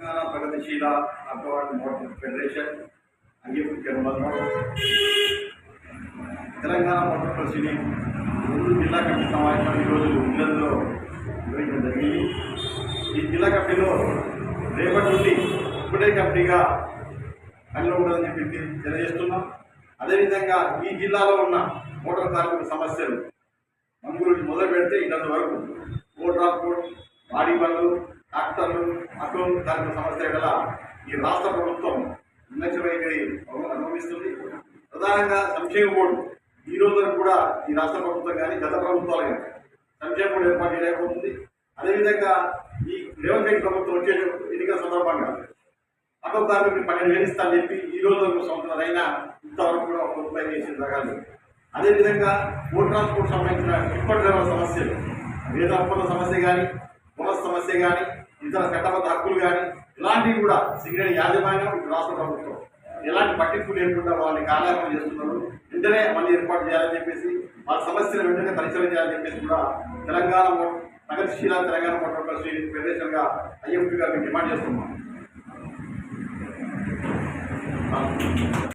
తెలంగాణ ప్రగతిశీల అగ్రవాడి motor federation if జన్మలో Telangana motor ప్రసిని ముందు జిల్లా కమిటీ సమావేశం ఈరోజు ఇళ్ళలో నిర్వహించడం జరిగింది. ఈ జిల్లా కమిటీలో రేపటి నుండి ఇప్పుడే కమిటీగా పనిలో ఉండాలని చెప్పి తెలియజేస్తున్నాం. అదేవిధంగా ఈ జిల్లాలో ఉన్న మోటార్ కార్మిక సమస్యలు మంగళూరు గురించి మొదలు పెడితే ఇదంత వరకు రోడ్ ట్రాన్స్పోర్ట్ బాడీ పనులు డాక్టర్లు అక్రమ కార్మిక సమస్య గల ఈ రాష్ట్ర ప్రభుత్వం నిర్లక్ష్య వైఖరి అనుభవిస్తుంది ప్రధానంగా సంక్షేమ బోర్డు ఈ రోజు కూడా ఈ రాష్ట్ర ప్రభుత్వం కానీ గత ప్రభుత్వాలు కానీ సంక్షేమ బోర్డు ఏర్పాటు చేయలేకపోతుంది. అదేవిధంగా ఈ రేవంత్ రెడ్డి ప్రభుత్వం వచ్చే ఎన్నికల సందర్భంగా ఆటో కార్మికులు పన్నెండు వేలు చెప్పి ఈ రోజు వరకు అయినా ఇంతవరకు కూడా ఒక రూపాయి చేసిన జరగాలి అదేవిధంగా రోడ్ ట్రాన్స్పోర్ట్ సంబంధించిన ఇప్పటి సమస్యలు వేద సమస్య కానీ బోనస్ సమస్య కానీ ఇతర చట్టబద్ధ హక్కులు కానీ ఇలాంటివి కూడా సింగరేణి యాజమాన్యం ఇటు రాష్ట్ర ప్రభుత్వం. ఎలాంటి పట్టింపు లేకుండా వాళ్ళని కార్యాలయం చేస్తున్నారు. వెంటనే మళ్ళీ ఏర్పాటు చేయాలని చెప్పేసి వాళ్ళ సమస్యలు వెంటనే పరిశీలన చేయాలని చెప్పేసి కూడా తెలంగాణ మో- ప్రగతిశీల తెలంగాణ మోటార్ ఫెడరేషన్గా ఐఎఫ్టీగా మేము డిమాండ్ చేస్తున్నాం.